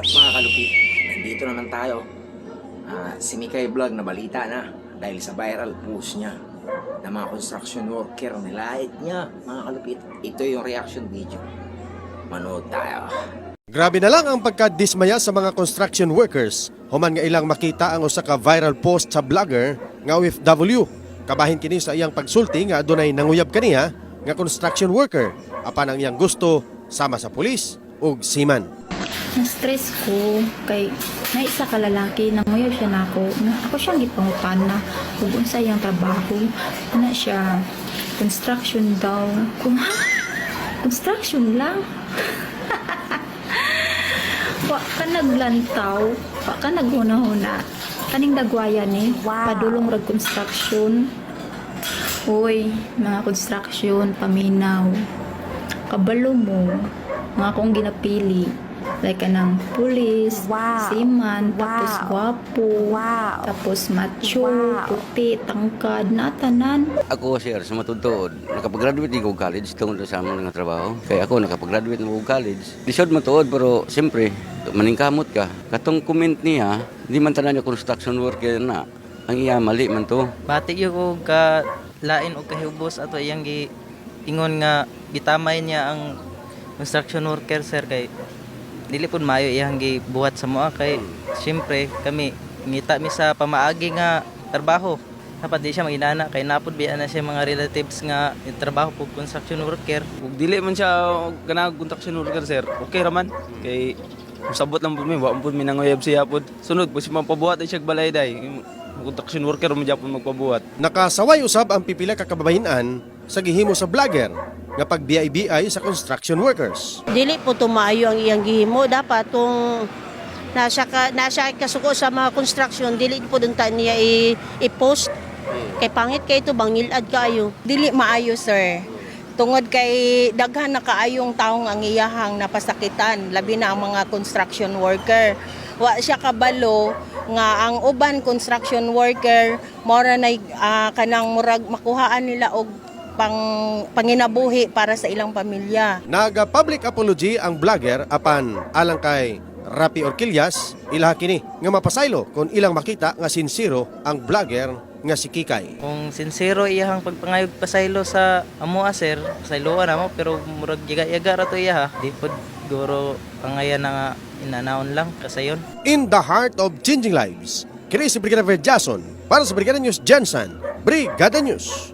up mga kalupit? Nandito naman tayo. Ah, si Mikay Vlog na balita na dahil sa viral post niya na mga construction worker nilait niya mga kalupit. Ito yung reaction video. Manood tayo. Grabe na lang ang pagkadismaya sa mga construction workers. Human nga ilang makita ang usa ka viral post sa vlogger nga OFW. Kabahin kini sa iyang pagsulti nga adunay nanguyab kaniya nga construction worker apan ang iyang gusto sama sa pulis ug seaman. Na-stress ko kay na isa ka lalaki na nguyab siya nako. Na ako siyang gipangutan na ug unsa iyang trabaho. Na siya construction daw. Kung ha? Construction lang? Wa ka naglantaw, wa ka naghuna-huna. Kaning dagwaya ni, padulong rag construction. Uy, mga construction, paminaw. Kabalo mo, mga akong ginapili. Like kanang pulis, Wow. seaman, tapos Wow. gwapo, Wow. tapos macho, Wow. puti, tangkad, natanan. Ako sir, sa matutod, nakapag-graduate di ko college tungkol sa among nga trabaho. Kaya ako nakapag-graduate na ko college. Lisod matuod pero siyempre, maningkamot ka. Katong comment niya, di man tanan niya construction worker na. Ang iya mali man to. Batik yung ko ka lain o kahubos ato iyang gi ingon nga gitamay niya ang construction worker sir kay dili pud maayo iyang gibuhat sa moa kay syempre kami ngita mi sa pamaagi nga trabaho dapat di siya maginana kay napod biya na siya mga relatives nga trabaho pug construction worker Ug dili man siya kanang construction worker sir. Okay raman kay sabot lang pud mi wa pud mi nangoyab siya pud. Sunod pud si mapabuhat ay siya balay day. Construction worker mo gyapon magpabuhat. Nakasaway usab ang pipila ka kababahinan sa gihimo sa vlogger nga pag BIBI sa construction workers. Dili po tumayo ang iyang gihimo. Dapat tong nasa ka nasa kasuko sa mga construction dili po dun ta niya i-post. Kay pangit kay ito bangilad kayo dili maayo sir. Tungod kay daghan na kaayong taong ang iyahang napasakitan labi na ang mga construction worker. Wa siya kabalo nga ang uban construction worker mora na kanang murag makuhaan nila og pang panginabuhi para sa ilang pamilya Naga-public apology ang vlogger apan alang kay Rapi Orquillas ilaha kini nga mapasaylo kung ilang makita nga sinsiro ang vlogger nga si Kikay. kung sincero iyahang pagpangayog pasaylo sa amoa sir pasayloan namo pero murag yaga-yaga ra to iya ha di pud guro pangayan na nga inanaon lang kasayon In the heart of changing lives, kini si Brigadier Jason para sa Brigada News Jensen, Brigada News.